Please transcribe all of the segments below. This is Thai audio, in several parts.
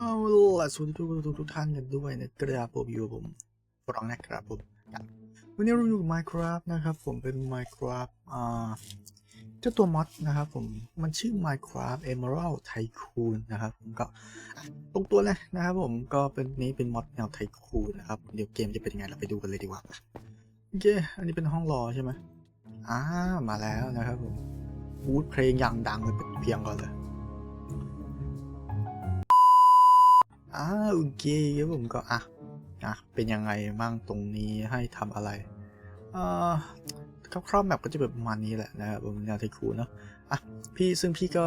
เอาล่ะสวัสดีทุกทุกทุกท่านกันด้วยนะครับผมอยู่ผมฟรองนะครับผมวันนี้เราอยู่ Minecraft นะครับผมเป็น Minecraft อ่าเจ้าตัวมอดนะครับผมมันชื่อ Minecraft Emerald Tycoon นะครับผมก็ตรงตัวเลยนะครับผมก็เป็นนี้เป็นมอดแนวไทคูนนะครับเดี๋ยวเกมจะเป็นยังไงเราไปดูกันเลยดีกว่าโอเคอันนี้เป็นห้องรอใช่ไหมอ่ามาแล้วนะครับผมบูธเพลงอย่างดังเลยเป็นเพียงก่อนเลย อ่าโอเคครับผมก็อะอะเป็นยังไงบ้างตรงนี้ให้ทำอะไรอ่าคร่าวๆแมปก็จะแบบประมาณนี้แหละนะครับผมแนวไทคูเนาะอะพี่ซึ่งพี่ก็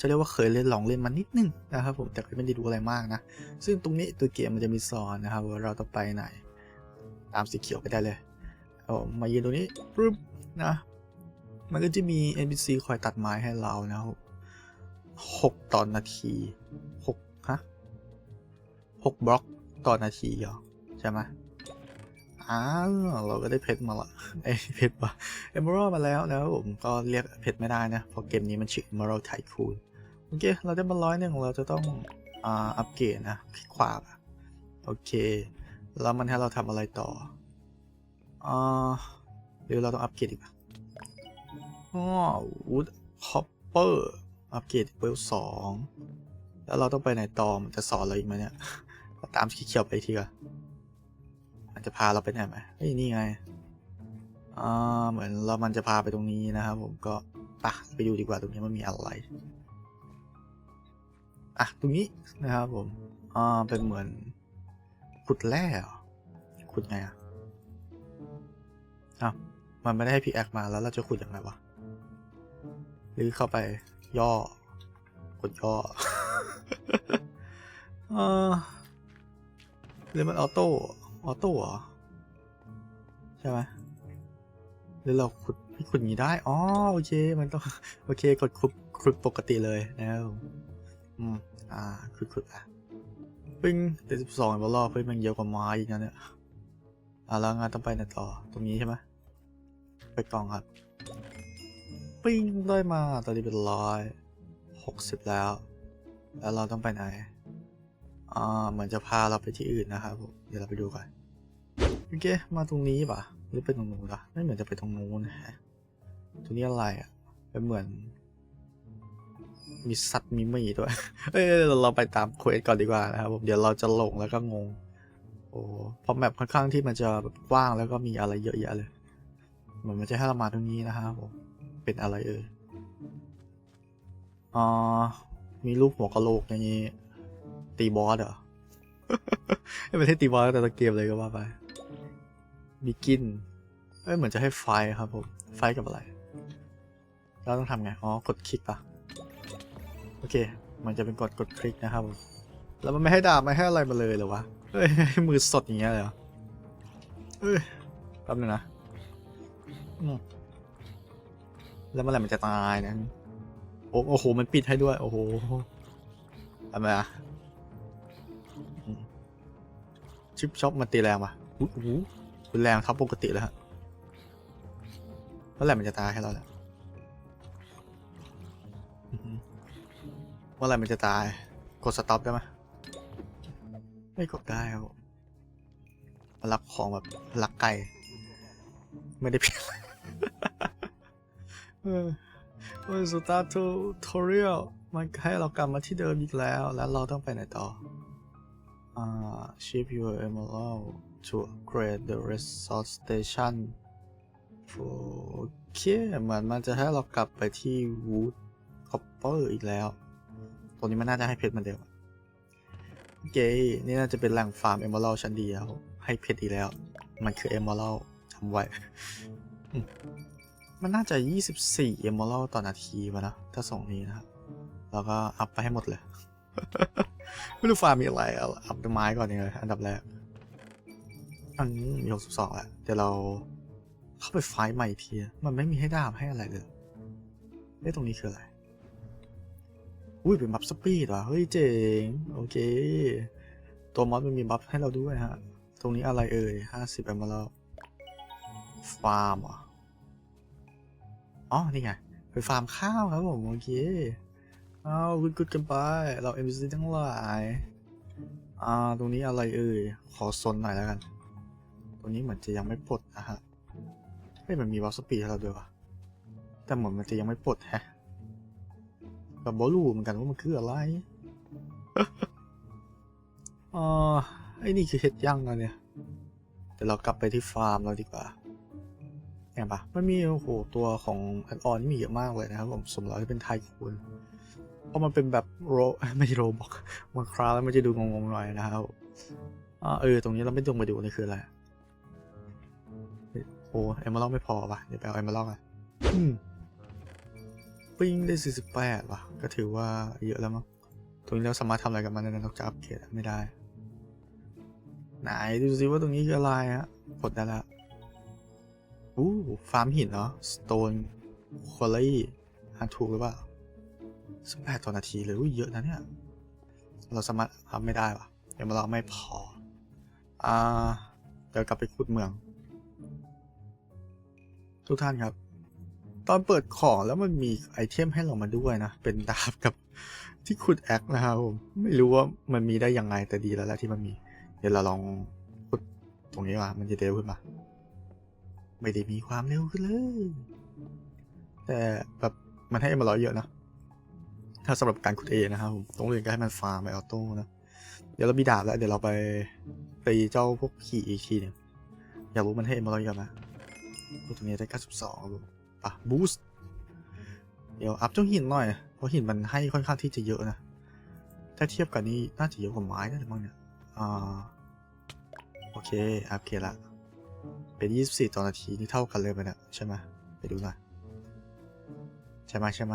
จะเรียกว่าเคยเล่นลองเล่นมานิดนึงนะครับผมแต่ก็ไม่ได้ดูอะไรมากนะ ซึ่งตรงนี้ตัวเกมมันจะมีสอนนะครับว่าเราต้องไปไหน ตามสีเขียวไปได้เลยเอามายืนตรงนี้ปึ๊บนะมันก็จะมี NPC คอยตัดไม้ให้เรานะครับหกตอนนาทีห กฮะหกบล็อกต่อนาทีเหรอ ใช่ไหมอ้าวเราก็ได้เพชรมาละเอ้ยเพชรปะเอมเมอรัลมาแล้วนะครับผมก็เรียกเพชรไม่ได้นะเพราะเกมนี้มันชื่อ Emerald Tycoon โอเค เราได้มาร้อยหนึ่งเราจะต้องอ่าอัปเกรดนะคลิกขวาโอเค แล้วมันให้เราทำอะไรต่ออ่าหรือเราต้องอัปเกรดอีกอ๋อ Wood Copper อัปเกรดเวลสองแล้วเราต้องไปไหนต่อมันจะสอนเราอีกไหมเนี่ย ตามสีเขียวไปทีก่อนมันจะพาเราไปไหนไหมเฮ้ยนี่ไงอ่าเหมือนเรามันจะพาไปตรงนี้นะครับผมก็ปะไปดูดีกว่าตรงนี้มันมีอะไรอะตรงนี้นะครับผมอ่าเป็นเหมือนขุดแร่ขุดไงอะอ้าวมันไม่ได้ให้พีแอคมาแล้วเราจะขุดยังไงวะหรือเข้าไปย่อกดย่อเออ หรือมันออโต้ ออโต้เหรอ ใช่ไหมหรือเราขุดขุดอย่างนี้ได้ อ๋อ โอเค มันต้อง โอเค กดขุดขุดปกติเลยนะครับอืม อ่า ขุดขุดอะปิ้งเจ็ดสิบสองบอลลอเพิ่มมันเยอะกว่าไม้อีกนะเนี่ย อ่าแล้วงานต้องไปไหนต่อ ตรงนี้ใช่ไหมไปกล่องครับ ปิ้งได้มา ตอนนี้เป็นร้อยหกสิบแล้ว แล้วเราต้องไปไหน อ่าเหมือนจะพาเราไปที่อื่นนะครับผมเดี๋ยวเราไปดูกันโอเคมาตรงนี้ป่ะหรือเป็นตรงนู้นล่ะไม่เหมือนจะไปตรงนู้นนะฮะตรงนี้อะไรอะเป็นเหมือน มีสัตว์มีมีด้วยเอ้ยเราไปตามเควสก่อนดีกว่านะครับผมเดี๋ยวเราจะหลงแล้วก็งงโอ้เพราะแมปค่อนข้างที่มันจะแบบกว้างแล้วก็มีอะไรเยอะแยะเลยเหมือนมันจะให้เรามาตรงนี้นะครับผมเป็นอะไรเอ่ยอ่ามีรูปหัวกะโหลกอย่างนี้ ตีบอสเหรอ ไม่ใช่ตีบอสแต่ละเกมเลยก็ว่าไปบิกินเอ้ยเหมือนจะให้ไฟครับผมไฟกับอะไรเราต้องทำไง อ๋อ กดคลิกปะโอเค มันจะเป็นกดกดคลิกนะครับผมแล้วมันไม่ให้ดาบไม่ให้อะไรมาเลยเหรอวะเฮ้ยมือสดอย่างเงี้ยเลยเหรอเอ้ยแป๊บนึงนะแล้วเมื่อไหร่มันจะตายนะโอ้โหมันปิดให้ด้วย โอ้โหทำไมอะ ชิปช็อปมันตีแรงปะอู้หูรุนแรงครับปกติเลยฮะเมื่อไหร่มันจะตายให้เราเนี่ยอื้อหือเมื่อไหร่มันจะตาย กดสต็อปได้ไหมไม่กดได้ครับผมมันรักของแบบรักไก่ ไม่ได้เพียงเออโอ้ยสตาร์ทูทอรียลมันให้เรากลับมาที่เดิมอีกแล้ว แล้วเราต้องไปไหนต่อ อ่า ship your emerald to upgrade the resource station โอเค เหมือนมันจะให้เรากลับไปที่ wood copper อีกแล้วตรงนี้มันน่าจะให้เพชรมือนเดิมโอเค นี่น่าจะเป็นแหล่งฟาร์ม emerald ชั้นดีแล้วให้เพชรอีกแล้ว มันคือ emerald จำไว้ มันน่าจะ 24 emerald ต่อนาทีมานะ ถ้าส่งนี้นะครับ แล้วก็อัพไปให้หมดเลย ไม่รู้ฟาร์มมีอะไรเอาอัพต้นไม้ก่อนเลยอันดับแรก อันนี้มี62แล้วเดี๋ยวเราเข้าไปไฟล์ใหม่ทีมันไม่มีให้ดาบให้อะไรเลยเอ้ตรงนี้คืออะไร อุ้ยเป็นบัฟสปีดว่ะ เฮ้ยเจ๋ง โอเค ตัวมอสมันมีบัฟให้เราด้วยฮะ ตรงนี้อะไรเอ่ย50 emerald ฟาร์มอะอ๋อ นี่ไง ไปฟาร์มข้าวครับผม โอเค อ้าวกุดกุดกันไป เรา NPC ทั้งหลาย อ่า ตรงนี้อะไรเอ่ย ขอซนหน่อยแล้วกัน ตรงนี้เหมือนจะยังไม่ปลดนะฮะ เฮ้ย มันมีวอลสปีดให้เราด้วยวะแต่เหมือนมันจะยังไม่ปลดแฮะแบบบอลูเหมือนกันว่ามันคืออะไรอ่าไอ้นี่คือเห็ดย่างอะเนี่ยเดี๋ยวเรากลับไปที่ฟาร์มเราดีกว่าเห็นปะมันมีโอ้โหตัวของแอดออนนี่มีเยอะมากเลยนะครับผมสมแล้วที่เป็นไทยคูณ เพราะมันเป็นแบบโรไม่ใช่โรบอกมันคราแล้วมันจะดูงงๆหน่อยนะครับอ่าเออตรงนี้เราไม่ตรงไปดูนี่คืออะไรโอ้เอมเมอรัลไม่พอปะเดี๋ยวไปเอาเอมเมอกอืมปิ้งได้ 48ว่ะ ก็ถือว่าเยอะแล้วมั้งตรงนี้เราสามารถทำอะไรกับมันได้นอกจากอัปเกรดไม่ได้ ไหนดูซิว่าตรงนี้คืออะไรฮะกดได้แล้วอู้ฟาร์มหินเนาะ Stone Quarry อ่าถูกหรือเปล่า สิบแปดต่อนาทีเลยอุ้ยเยอะนะเนี่ย เราสามารถทำไม่ได้วะเดี๋ยวเราไม่พอ อ่า เดี๋ยวกลับไปขุดเมือง ทุกท่านครับ ตอนเปิดของแล้วมันมีไอเทมให้เรามาด้วยนะ เป็นดาบกับที่ขุดแอคนะครับผม ไม่รู้ว่ามันมีได้ยังไงแต่ดีแล้วแหละที่มันมี เดี๋ยวเราลองพุดตรงนี้มามันจะเร็วขึ้นมา ไม่ได้มีความเร็วขึ้นเลย แต่แบบมันให้มาร้อยเยอะนะ ถ้าสำหรับการขุดเอนะครับผมต้องเรียนก็ให้มันฟาร์มไปออโต้นะ เดี๋ยวเรามีดาบแล้ว เดี๋ยวเราไปตีเจ้าพวกขี่อีกทีหนึงอยากรู้มันให้มาร้อยเยอะดูตรงนี้ได้92ครับผมอะบูสต์เดี๋ยวอัพเจ้าหินหน่อย เพราะหินมันให้ค่อนข้างที่จะเยอะนะ ถ้าเทียบกันนี่น่าจะเยอะกว่าไม้นะหรือมั้งเนี่ย อ่า โอเค อัพเกรดละ เป็น 24 ต่อนาทีนี่เท่ากันเลยไปนี่ยใช่ไหมไปดูหน่อย ใช่ไหมใช่ไหม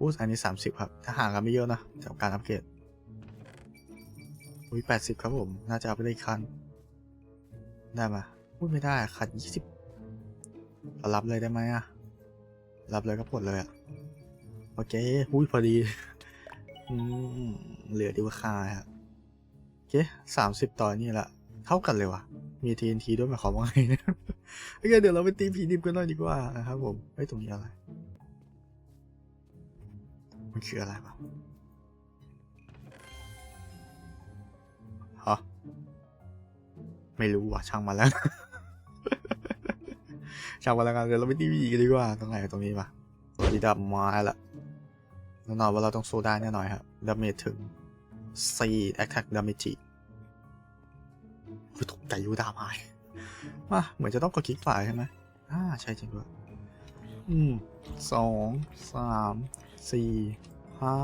อู้อันนี้ 30 ครับถ้าห่างกันไม่เยอะนะจากการอัพเกรดอุ้ย80 ครับผม น่าจะเอัพไปได้คัน ได้ไหมอุ้ยไม่ได้คัน20เรารับเลยได้ไหมอะรับเลยก็ปลดเลยอะโอเคอุ้ยพอดีอืมเหลือดีกว่าคาครับโอเคสามสิบต่อนี่แหละ เท่ากันเลยว่ะมี TNT ด้วยหมายความว่าไงนะโอเคเดี๋ยวเราไปตีผีดิบกันหน่อยดีกว่านะครับผมไอ้ตรงนี้อะไร มันคืออะไรวะฮะไม่รู้ว่ะช่างมาแล้ว ช่างมาแล้วกันเดี๋ยวเราไปตีผีกันดีกว่าตรงไหนตรงนี้ปะตัวนี้ดับม้ละแน่นอนว่าเราต้องโซได้แน่นอนครับดาเมจถึง4 attack damage คือตกใจยูดาไม้มาเหมือนจะต้องกดคลิกฝ่ายใช่ไหมอ่าใช่จริงด้วยอืมสองสาม สี่ห้า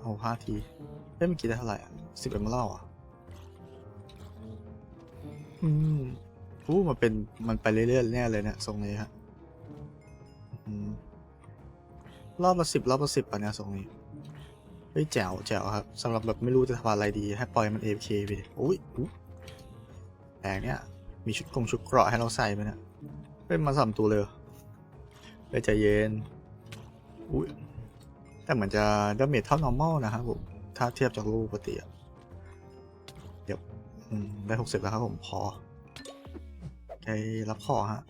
เอาห้าทีเอ้ยมื่อกี้ได้เท่าไหร่อะสิบเอ็มเล่าอะ อืมอู้มันเป็นมันไปเรื่อยๆแน่เลยเนี่ยทรงนี้ฮะอืมรอบละสิบรอบละสิบอะเนี่ยทรงนี้เฮ้ยแจ๋วแจ๋วครับสำหรับแบบไม่รู้จะทำอะไรดี ให้ปล่อยมัน AFK ไปดิอุ้ยแองเนี่ย มีชุดกงชุดเกราะให้เราใส่ไหมเนี่ยเป็นมาสามตัวเลยเฮ้ยใจเย็นอุ้ย แต่เหมือนจะดาเมจเท่า normal นะครับผม ถ้าเทียบจากรูปปกติอะเดี๋ยวได้หกสิบแล้วครับผมพอโอเครับขอฮะ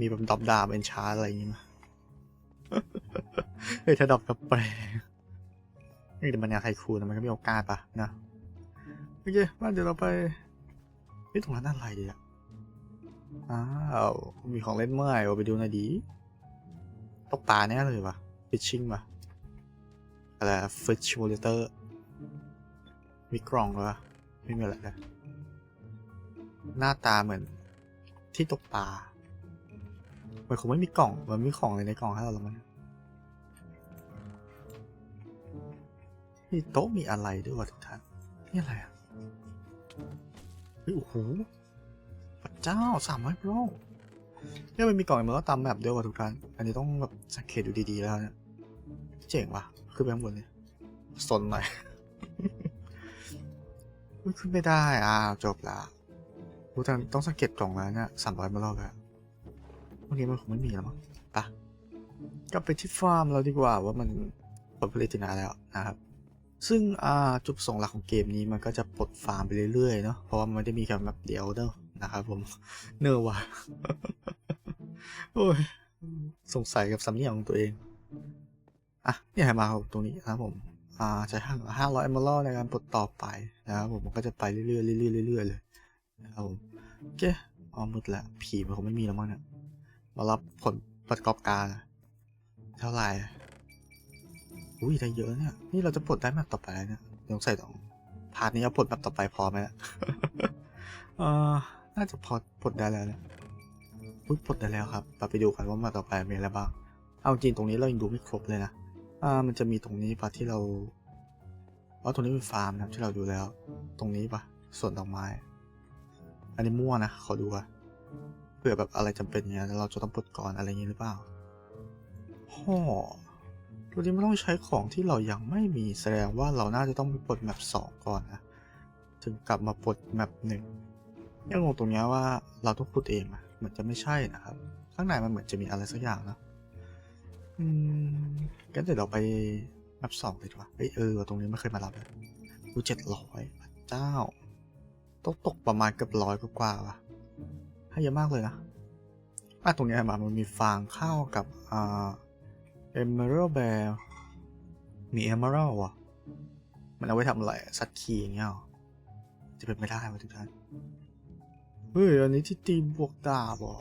มีแบบดอบดาบเอนชาร์อะไรอย่างงี้มั้ยเฮ้ยถ้าดอบกับแปลงนี่แต่มันแนวไทคูนะมันก็มีโอกาสปะนะโอเคว่าเดี๋ยวเราไปนี่ตรงนั้นอะไรอะอ้าวมีของเล่นเมื่อยเอาไปดูหน่อยดีตกปลาแน่เลยปะฟิชชิ่งปะ อะไรฟิชชิมูเลเตอร์มีกล่องเหรอไม่มีอะไรเลยหน้าตาเหมือนที่ตกปลามันคงไม่มีกล่อง มันไม่มีของอะไรในกล่องให้เราหรอกมั้งมีโต๊ะมีอะไรด้วยวะทุกท่านนี่อะไรอะเฮ้ยโอ้โหพระเจ้าสามร้อยโปรเนี่ยมันมีกล่องมันก็ตามแมปด้วยวะทุกท่านอันนี้ต้องแบบสังเกตดูดีๆแล้วเนี่ยเจ๋งว่ะ ขึ้นไปข้างบนเลยสนหน่อยขึ้นไม่ได้ อ่า จบละทุกท่ต้องสังเกตกล่องแล้วเนี่ยสามร้อยมารอบแล้ววันนี้มันคงไม่มีแล้วมั้งไปะกลับไปที่ฟาร์มเราดีกว่าว่ามันผลผลิตที่ไหนแล้วนะครับ ซึ่งอ่าจุดประสงค์หลักของเกมนี้มันก็จะปลดฟาร์มไปเรื่อยๆเนาะเพราะว่ามันไม่ได้มีแค่แบบเดียวเนอะนะครับผมเนอะว่ะโอ้ยสงสัยกับสำเนียงของตัวเอง อะเนี่ยให้มาครับตรงนี้นะครับผมอ่าใช้ห้าร้อยเอมเมอรัลในการปลดต่อไปนะครับผมมันก็จะไปเรื่อยๆเรื่อยๆเรื่อยๆเลยนะครับผมโอเคอ๋อมืดล้วผีมันคงไม่มีแล้วมั้งเนี่ยมารับผลประกอบการเท่าไหร่อุ้ยได้เยอะเนี่ยนี่เราจะปลดได้แมปต่อไปเนี่ยสงสัยต้องพาร์ทนี้เอาปลดแมปต่อไปพอไหมล่ะเออน่าจะพอปลดได้แล้วเนี่ยอุ้ยปลดได้แล้วครับเราไปดูกันว่าแมปต่อไปมีอะไรบ้างเอาจริงตรงนี้เรายังดูไม่ครบเลยนะ อ่ามันจะมีตรงนี้ปะที่เราว่าตรงนี้เป็นฟาร์มนะที่เราดูแล้ว ตรงนี้ปะส่วนดอกไม้ อันนี้มั่วนะขอดูอะเผื่อแบบอะไรจำเป็นเงี้ยเราจะต้องปลดก่อนอะไรเงี้ยหรือเปล่าฮ่อตัวนี้ไม่ต้องใช้ของที่เรายังไม่มีแสดงว่าเราน่าจะต้องไปปลดแมปสองก่อนนะถึงกลับมาปลดแมปหนึ่งยังงงตรงเนี้ยว่าเราต้องปลดเองอะเหมือนจะไม่ใช่นะครับ ข้างในมันเหมือนจะมีอะไรสักอย่างนะ อืมงั้นเดี๋ยวเราไปแมปสองเลยดีกว่าเอ้ยเออ ตรงนี้ไม่เคยมารับเลยดูเจ็ดร้อยเจ้าต้องตกประมาณเกือบร้อยกว่าๆว่ะให้เยอะมากเลยนะอะตรงนี้มามันมีฟางข้าวกับอ่าเอมเมอรัลแบร์มีเอมเมอรัลอะ มันเอาไว้ทำอะไรสัตว์ขี่อย่างเงี้ยจะเป็นไม่ได้วะทุกท่านเฮ้ยอันนี้ที่ตีบวกดาบเหรอ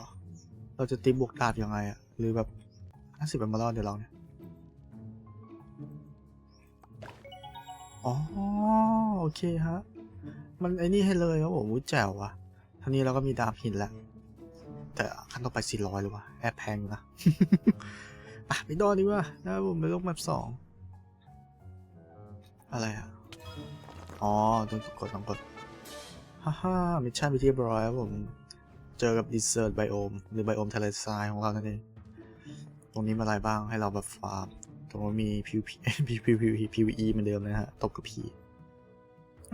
เราจะตีบวกดาบยังไงอะหรือแบบ ห้าสิบเป็นมาลอดเดี๋ยวเราเนี่ยอ๋อโอเคฮะ มันไอ้นี่ให้เลยครับผมอุ้ยแจ๋วว่ะท่านี้เราก็มีดาบหินแล้วแต่ขั้นต่อไปสี่ร้อยเลยวะแอบแพงอยู่นะอะไปดอนดีกว่านะครับผมไปลงแมปสองอะไรอะ อ๋อต้องกดต้องกดฮ่าฮ่ามิชชั่นไปที่เรียบร้อยครับผม เจอกับดิเซอร์ไบโอม หรือไบโอมทะเลทรายของเรานั่นเอง ตรงนี้มีอะไรบ้างให้เราแบบฟาร์ม ตรงนี้มี PVP PVP PVE เหมือนเดิมเลยฮะ ตบกับผี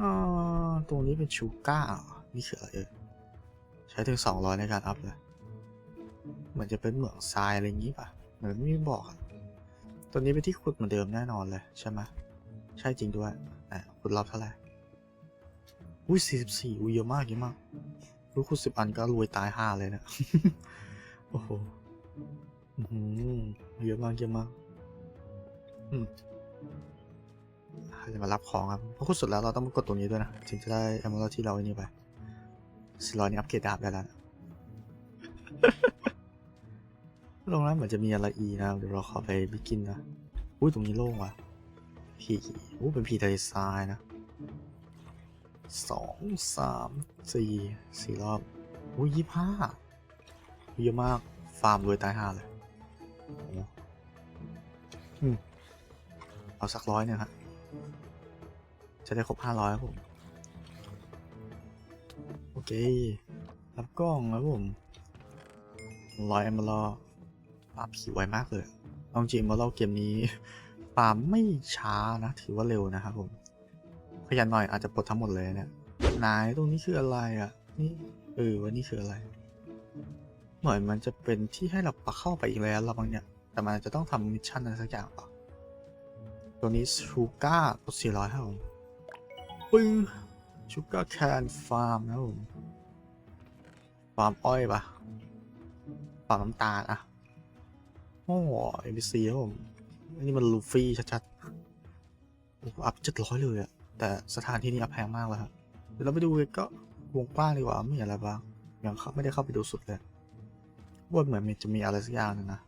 อ่าตรงนี้เป็นชูก้ารอนี่คืออะไรเอ่ยใช้ถึง 200 ในการอัพเลย เหมือนจะเป็นเหมืองทรายอะไรอย่างนี้ป่ะ เหมือนไม่บอกตัวนี้เป็นที่ขุดเหมือนเดิมแน่นอนเลยใช่ไหมใช่จริงด้วยอะขุดรอบเท่าไหร่ อุ้ย44 อุ้ยเยอะมากเยอะมาก รู้ขุดสิบอันก็รวยตายห้าเลยเนะ โอ้โห อือหือเยอะมากเยอะมากอืมจะมารับของครับเพราะคุณสุดแล้วเราต้องกดตรงนี้ด้วยนะถึงจะได้แอมเบอร์ที่เราอ้นี่ไปสี่รอนี่อัปเกรดดาบได้แล้วนะตรงนั้นเหมือนจะมีอะไรอีนะเดี๋ยวเราขอไปบิกินนะอุ้ยตรงนี้โล่งว่ะผีอู้เป็นผีทะเลทรายนะสองสามสี่สี่รอบอุ้ยยี่ห้าเยอะมาก ฟาร์มรวยตายห่าเลย เอาสักร้อยเนี่ยฮะจะได้ครบห้าร้อยครับผม โอเค รับกล้องครับผมร้อยเอมเบอร์ปาบผีไวมากเลยเอาจริงเมอร์เกมนี้ปาล์มไม่ช้านะ ถือว่าเร็วนะครับผม ขยันหน่อยอาจจะปลดทั้งหมดเลยเนี่ยนายตรงนี้คืออะไรอะ นี่เออว่านี่คืออะไร เหมือนมันจะเป็นที่ให้เราปะเข้าไปอีกแล้วเราบางเนี่ย แต่มันจะต้องทำมิชชั่นอะไรสักอย่างป่ะตัวนี้ชูก้ากดสี่ร้อยครับผมปึ้งชูก้าแคนฟาร์มนะผมฟาร์มอ้อยปะฟาร์มน้ำตาลอะโอ้เอ็มบีซีครับผมอันนี้มันลูฟี่ชัดๆโอ้อัพเจ็ดร้อยเลยอะแต่สถานที่นี้อัพแพงมากเลยครับเดี๋ยวเราไปดูก็วงกว้างดีกว่าไม่มีอะไรบ้างยังเข้าไม่ได้เข้าไปดูสุดเลย ว่าเหมือนมันจะมีอะไรสักอย่างนึงนะ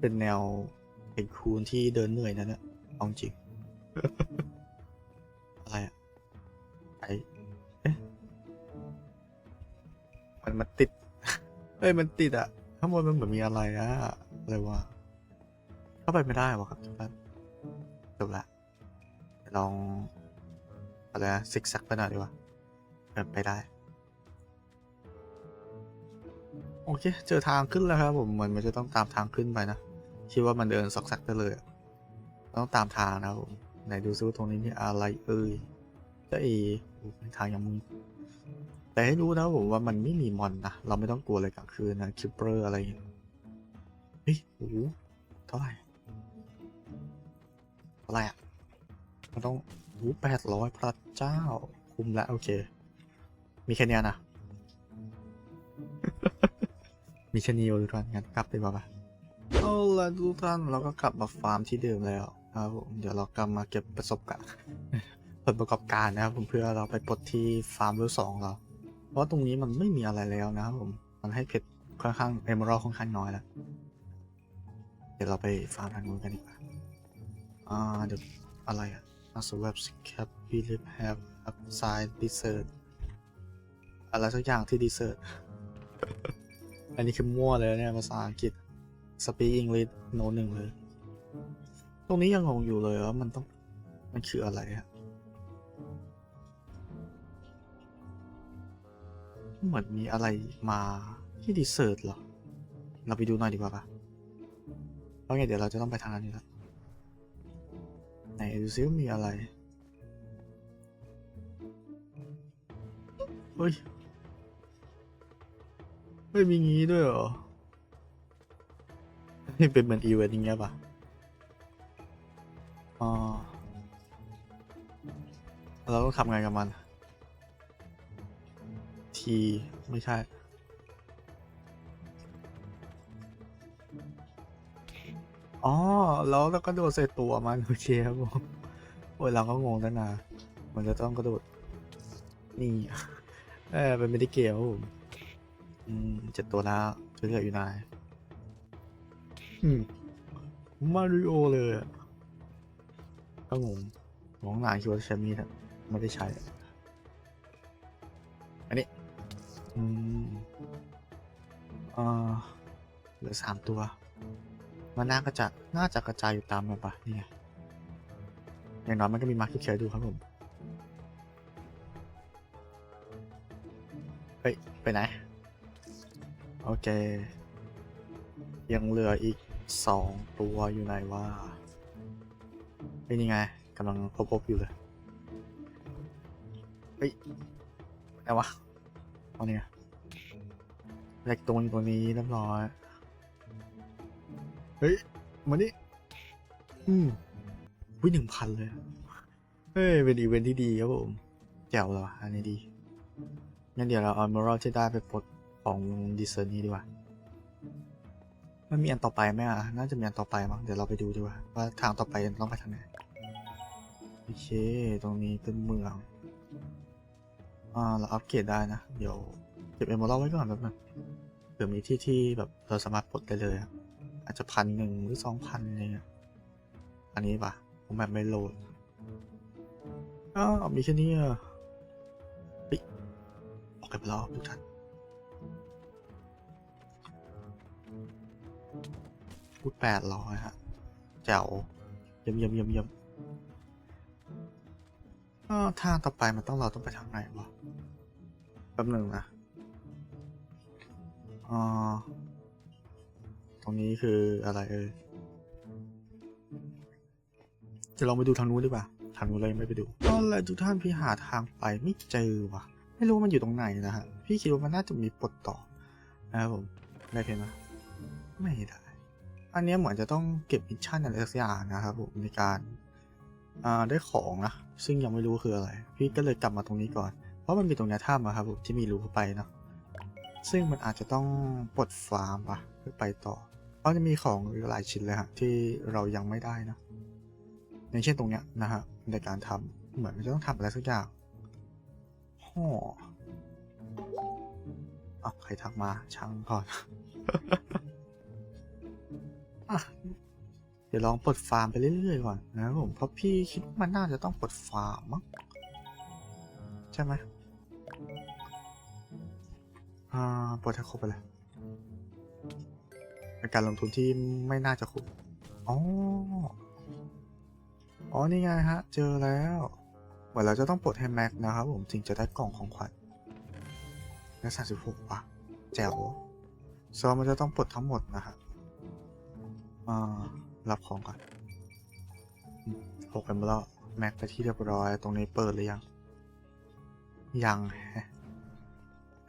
เป็นแนวเป็นคูนที่เดินเหนื่อยนะเนี่ยเอาจริง อะไรอะไอเอ๊ะมันมันติด เอ้ย มันติดอะข้างบนมันเหมือนมีอะไรอะอะไรวะเข้าไปไม่ได้วะครับทุกท่านจบละลองอะไรนะซิกแซกไปหน่อยดีกว่าเดินไปได้ โอเค เจอทางขึ้นแล้วครับผมเหมือนมันจะต้องตามทางขึ้นไปนะคิดว่ามันเดินซอกแซกได้เลยต้องตามทางนะครับผมไหนดูซิว่าตรงนี้มีอะไรเอ่ยจะเอทางยังมึงแต่ให้รู้นะผมว่ามันไม่มีมอนนะเราไม่ต้องกลัวเลยกลางคืนนะคิปเปอร์อะไรอย่างเงี้ยเฮ้ยโอ้โหเท่าไหร่เท่าไหร่อะมันต้องโอ้แปดร้อยพระเจ้า คุ้มแล้วโอเค มีแค่นี้นะ มีแค่นี้อทุกท่านงั้นกลับดีกว่าปะเอาละทุกท่านเราก็กลับมาฟาร์มที่เดิมแล้วครับผมเดี๋ยวเรากลับมาเก็บประสบการณ์ผลประกอบการนะครับผมเพื่อเราไปปลดที่ฟาร์มเวลสองเราเพราะตรงนี้มันไม่มีอะไรแล้วนะครับผมมันให้เพชรค่อนข้างเอเมอรัลค่อนข้างน้อยแล้ว เดี๋ยวเราไปฟาร์มทางนู้นกันดีกว่าอ่าเดี๋ยวอะไรอะ a s w e b cap believe have upside desert อะไรสักอย่างที่ desert อั อันนี้คือมั่วเลยเนี่ยภาษาอังกฤษ speak English โนหนึ่งเลย ตรงนี้ยังงงอยู่เลยว่ามันต้องมันคืออะไรอะเหมือนมีอะไรมาที่ดีเซิร์ตเหรอ เราไปดูหน่อยดีกว่าปะเพราะไงเดี๋ยวเราจะต้องไปทางนั้นนี่แล้วไหนดูซิว่ามีอะไร เฮ้ย เฮ้มีงี้ด้วยเหรอนี่เป็นเหมือนอีเวนต์อย่างเงี้ยป่ะ อ๋อ เราต้องทำไงกับมัน ที ไม่ใช่ อ๋อ แล้วเราก็โดดใส่ตัวมันโอเคครับผมโอ้ยเราก็งงตั้งนามันจะต้องกระโดด นี่เออเป็นไม่ได้เกมครับผม อืมเจ็ดตัวแล้วจะเหลืออยู่นายอืมมาริโอเลยอะก็งงมองหนาคิดว่าใช้มีดอะไม่ได้ใช้อันนี้ อืมอ่าเหลือสามตัว มันน่าก็จะน่าจะกระจายอยู่ตามแบบปะนี่ไงอย่างน้อยมันก็มีมาร์คเขียวๆดูครับผม เฮ้ย ไปไหน โอเค ยังเหลืออีกสองตัวอยู่ไหนวะเฮ้ยนี่ไงกำลังพบๆอยู่เลยเฮ้ยไหนวะเอาเนี่ยเหลกตรงตรงนี้เรียบร้อยเฮ้ยมานี่อืมวิหนึ่งพันเลย เฮ้ย เป็นอีเวนท์ที่ดีครับผมแจ๋วเลยว่ะอันนี้ดีงั้นเดี๋ยวเราเอามอรัลที่ได้ไปปลด ของดีเซอร์นี้ดีกว่า มันมีอันต่อไปไหมอะ น่าจะมีอันต่อไปมั้ง เดี๋ยวเราไปดูดีกว่า ว่าทางต่อไปต้องไปทางไหน โอเค ตรงนี้เป็นเมือง อ่า เราอัปเกรดได้นะ เดี๋ยวเก็บเอมอรัลไว้ก่อนแป๊บนึงเผื่อมีที่ที่แบบเราสามารถปลดได้เลยอะอาจจะพันหนึ่งหรือสองพันอะไรเงี้ย อันนี้ปะผมแบบไม่โหลดอ้าวมีแค่นี้อะเฮ้ยออกกันไปแล้วทุกท่าน พูดแปดร้อยฮะแจ๋วเยี่ยมเยี่ยมเยี่ยมเยี่ยมอ้าวทางต่อไปมันต้องเราต้องไปทางไหนวะแป๊บหนึ่งนะอ่าตรงนี้คืออะไรเอ่ยจะลองไปดูทางนู้นดีกว่า ทางนู้นเลยไม่ไปดูก็เลยทุกท่านพี่หาทางไปไม่เจอว่ะ ไม่รู้ว่ามันอยู่ตรงไหนนะฮะ พี่คิดว่ามันน่าจะมีปลดต่อนะครับผม ได้เพนไหมไม่ได้ อันนี้เหมือนจะต้องเก็บมิชชั่นอะไรสักอย่างนะครับผมในการอ่าได้ของนะซึ่งยังไม่รู้คืออะไร พี่ก็เลยกลับมาตรงนี้ก่อน เพราะมันมีตรงเนี้ยถ้ำอะครับผมที่มีรูเข้าไปเนาะซึ่งมันอาจจะต้องปลดฟาร์มปะเพื่อไปต่อเพราะจะมีของหลายชิ้นเลยฮะที่เรายังไม่ได้นะอย่างเช่นตรงเนี้ยนะฮะในการทำเหมือนมันจะต้องทำอะไรสักอย่างฮ่ออะใครทักมาช่างก่อน เดี๋ยวลองปลดฟาร์มไปเรื่อยๆก่อนนะครับผมเพราะพี่คิดว่ามันน่าจะต้องปลดฟาร์มมั้งใช่ไหมอ่าปลดให้ครบไปเลยเป็นการลงทุนที่ไม่น่าจะคุ้มอ๋อ อ๋อ นี่ไงฮะ เจอแล้ว เหมือนเราจะต้องปลดให้แม็กนะครับผมถึงจะได้กล่องของขวัญและสามสิบหกว่ะแจ๋วซอมันจะต้องปลดทั้งหมดนะครับ อ่ารับของก่อนหกเอ็มแล้วแม็กไปที่เรียบร้อย ตรงนี้เปิดหรือยัง ยัง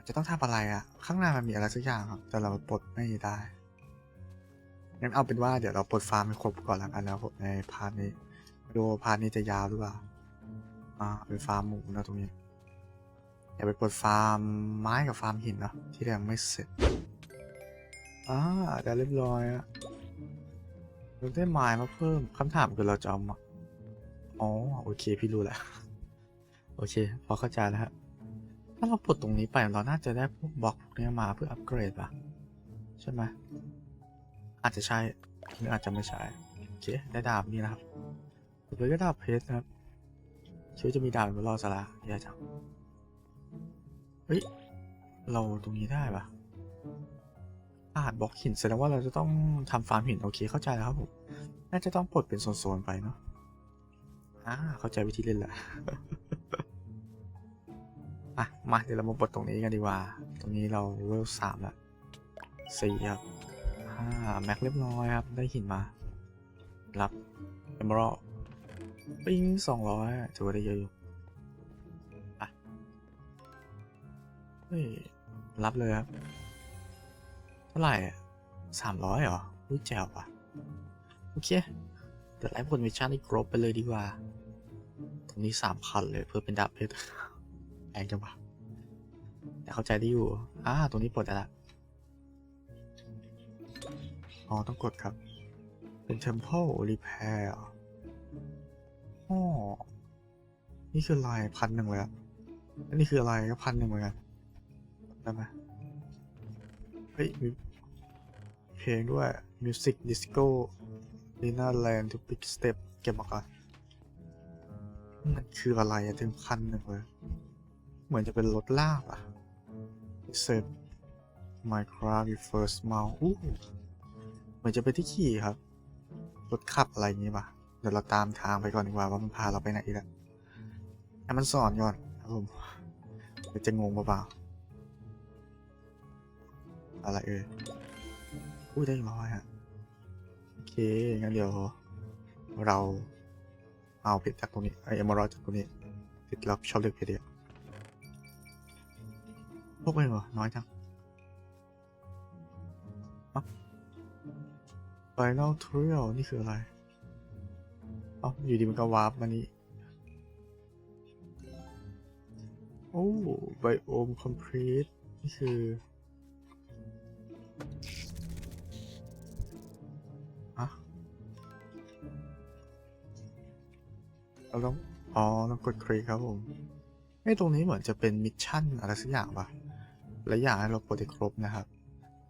จะต้องทำอะไรอะข้างหน้ามันมีอะไรสักอย่างครับ แต่เราปลดไม่ได้งั้นเอาเป็นว่าเดี๋ยวเราปลดฟาร์มให้ครบก่อนแล้วกันนะครับผมในพาร์ทนี้ดูพาร์ทนี้จะยาวหรือเปล่า อ่า เป็นฟาร์มหมูนะตรงนี้อย่าไปปิดฟาร์มไม้กับฟาร์มหินเนะที่ยังไม่เสร็จอ่าได้เรียบร้อยอะ เราได้ไม้มาเพิ่มคำถามคือเราจะเอามาอ๋อโอเคพี่รู้แล้ว โอเค พอเข้าใจแล้วฮะถ้าเราปลดตรงนี้ไปเราน่าจะได้พวกบล็อกพวกนี้มาเพื่ออัปเกรดป่ะ ใช่ไหมอาจจะใช่หรืออาจจะไม่ใช่โอเคได้ดาบนี่นะครับต่อไปก็ดาบเพชรนะครับช่วยจะมีดาบเป็นรอดสาระแย่จังเฮ้ยเราตรงนี้ได้ปะ อาหารบล็อกหินแสดงว่าเราจะต้องทำฟาร์มหินโอเคเข้าใจแล้วครับผมน่าจะต้องปลดเป็นโซนๆไปเนาะอ่าเข้าใจวิธีเล่นแหละอะมาเดี๋ยวเรามาปลดตรงนี้กันดีกว่า ตรงนี้เราเวลสามแล้วสี่ครับอ่าแม็กเรียบร้อยครับได้หินมา รับเอมเบอร์ปิ้งสองร้อยถือว่าได้เยอะอยู่อะเฮ้ยรับเลยครับาไหร่สามร้อยเหรออุ้แจ๋วป่ะโอเคเดี๋ยวไล่ผลมิชชั่นให้ครบไปเลยดีกว่า ตรงนี้สามพันเลยเพื่อเป็นดาบเพชรแพงจังวะแต่เข้าใจได้อยู่ อ่า ตรงนี้ปลดได้ละอ๋อ ต้องกดครับ เป็น Temple Repair อ๋อ นี่คือลายพันหนึ่งเลยอะอันนี้คืออะไรก็พันหนึ่งเหมือนกันได้ไหมเฮ้ย เพลงด้วย Music Disco Lina Land to Big Step เก็บมาก่อนมันคืออะไรอะถึงพันหนึ่งเลย เหมือนจะเป็นรถลากอะเซฟ Minecraft First Mount อู้เหมือนจะเป็นที่ขี่ครับ รถขับอะไรอย่างงี้ป่ะ เดี๋ยวเราตามทางไปก่อนดีกว่าว่ามันพาเราไปไหนอีกแล้วให้มันสอนก่อนครับผมจะงงเปล่าอะไรเอ่ย อุ้ยได้ร้อยฮะโอเคงั้นเดี๋ยว เราเอาเพชรจากตรงนี้ไอเอมอรจากตรงนี้ ติดรับชอบเลือกเพชรเดียวพวกเองเหรอ น้อยจังไฟนอลทริลนี่คืออะไรอ๋ออยู่ดีมันก็วาร์ปมานี่โอ้ไบโอมคอมพลีทนี่คือ เราต้องอ๋อต้องกดคลิกครับผมไอ้ตรงนี้เหมือนจะเป็นมิชชั่นอะไรสักอย่างปะและอย่างให้เราปลดให้ครบนะครับ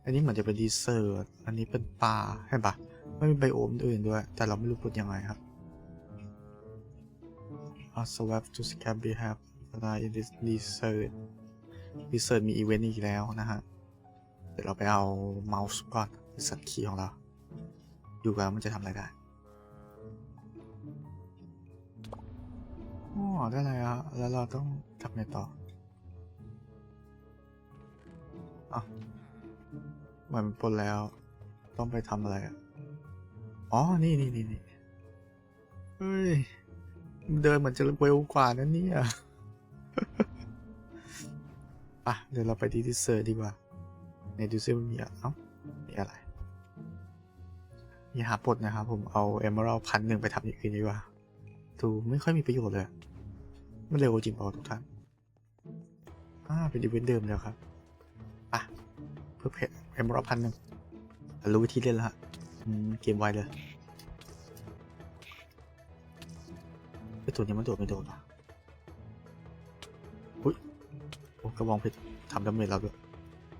อันนี้เหมือนจะเป็นดีเซอร์อันนี้เป็นป่าเห็นปะไม่มีไบโอมอื่นด้วย แต่เราไม่รู้ปลดยังไงครับ a swap to scab we have in this desert desert มีอีเวนต์อีกแล้วนะฮะ เดี๋ยวเราไปเอาเมาส์ก่อนสัตว์คีย์ของเรา ดูกันว่ามันจะทำอะไรได้ อ๋อได้เลยอะแล้วเราต้องทำไงต่ออะเหมือนมันปดแล้ว ต้องไปทำอะไรอะอ๋อ นี่นี่นี่นี่เฮ้ย เดินเหมือนจะเร็วกว่านั่นเนี่ยอะ เดี๋ยวเราไปที่ดิเซอร์ดีกว่าในดูซิมันมีอะเอ้ามีอะไรอย่าหาปลดนะครับผมเอาเอมเมอรัลพันหนึ่งไปทำอย่างอื่นดีกว่า ดูไม่ค่อยมีประโยชน์เลย มันเร็วจริงเปล่าทุกท่านอ่าเป็นอีเวนต์เดิมแล้วครับอะเพื่อเพจเอมเมอรัลพันหนึ่งรู้วิธีเล่นแล้วฮะเกมไวเลยไอตัวนี้มันโดดไม่โดดวะอุ้ยโอ้กระบองเพชรทำดาเมจเราด้วย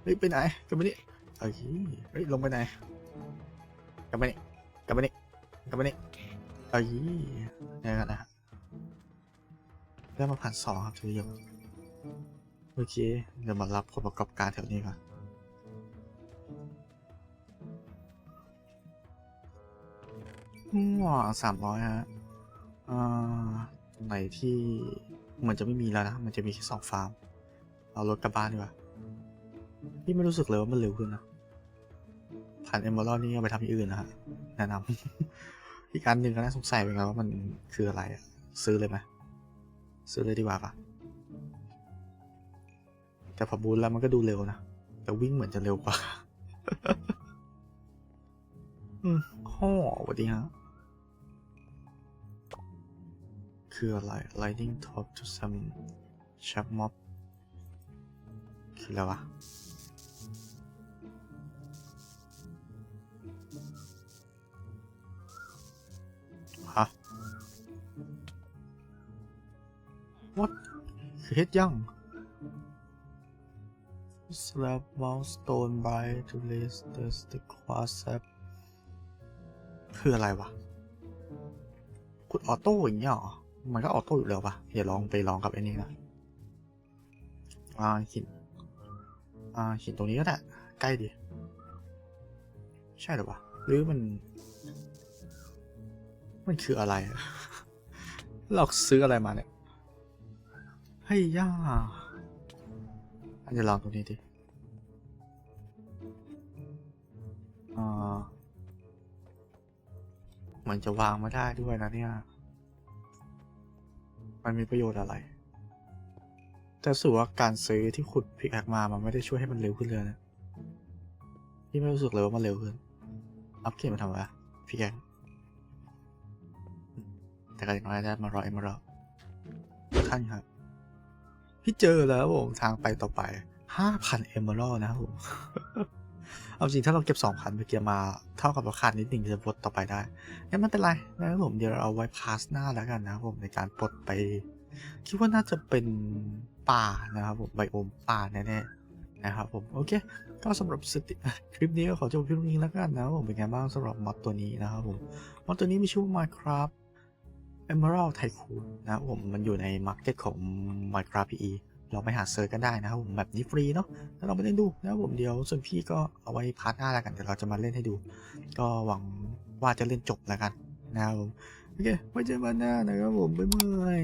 เฮ้ยไปไหนกลับมานี่เอ้ยเฮ้ยลงไปไหนกลับมานี่กลับมานี่กลับมานี่ เอ้ยนี่กันนะฮะได้มาผ่านสองครับทุกอย่างโอเค เดี๋ยวมารับผลประกอบการแถวนี้ก่อนว้าสามร้อยฮะอ่าไหนที่เหมือนจะไม่มีแล้วนะ มันจะมีแค่สองฟาร์ม เอารถกลับบ้านดีกว่า พี่ไม่รู้สึกเลยว่ามันเร็วขึ้นนะผ่านเอมเบอร์นี่เอาไปทำอย่างอื่นนะฮะ แนะนำ อีกอันหนึ่งก็น่าสงสัยเหมือนกันว่ามันคืออะไรอะซื้อเลยไหมซื้อเลยดีกว่าปะแต่พอบูนแล้วมันก็ดูเร็วนะ แต่วิ่งเหมือนจะเร็วกว่า อืมข้อสวัสดีฮะคืออะไร lightning top to some sharp mob คืออะไรวะ what คือเฮ็ดยัง slap milestone by to list the the quasap คืออะไรวะกดออโต้อย่างเงี้ยหรอ มันก็ออโต้อยู่แล้วปะอย่าลองไปลองกับไอ้นี่นะอ่าหินอ่าหินตรงนี้ก็ได้ ใกล้ดี ใช่หรือวะหรือมัน มันคืออะไร เราซื้ออะไรมาเนี่ย เฮ้ยย่าอันจะลองตรงนี้ดิอ่ามันจะวางไม่ได้ด้วยนะเนี่ย มันมีประโยชน์อะไร แต่รู้สึกว่าการซื้อที่ขุดพิกแอคมา มันไม่ได้ช่วยให้มันเร็วขึ้นเลยนะพี่ไม่รู้สึกเลยว่ามันเร็วขึ้น อัพเกรดมาทำอะไรพิกแอคแต่ก็อย่างน้อยได้มารอเอ็มารอท่านครับ พี่เจอแล้วผมทางไปต่อไปห้าพันเอมอรัลนะครับผมเอาจริงถ้าเราเก็บสองพันไปเกียร์มาเท่ากับราคานิดหนึ่งจะปลดต่อไปได้งั้นไม่เป็นไรนะครับผมเดี๋ยวเราเอาไว้พาสหน้าแล้วกันนะครับผมในการปลดไป คิดว่าน่าจะเป็นป่านะครับผมไบโอมป่าแน่ๆนะครับผมโอเค ก็สำหรับสติคลิปนี้ก็ขอจบเพียงนี้แล้วกันนะครับผมเป็นไงบ้างสำหรับมอดตัวนี้นะครับผมมอดตัวนี้มีชื่อว่า Minecraft Emerald Tycoon นะครับผมมันอยู่ในมาร์เก็ตของ Minecraft PE เราไปหาเซิร์ชกันได้นะครับผมแบบนี้ฟรีเนาะแล้วเราไปเล่นดูนะครับผมเดียวส่วนพี่ก็เอาไว้พาร์ทหน้าแล้วกันเดี๋ยวเราจะมาเล่นให้ดู ก็หวังว่าจะเล่นจบแล้วกันนะครับผมโอเคไว้เจอกันหน้านะครับผมบ๊ายบาย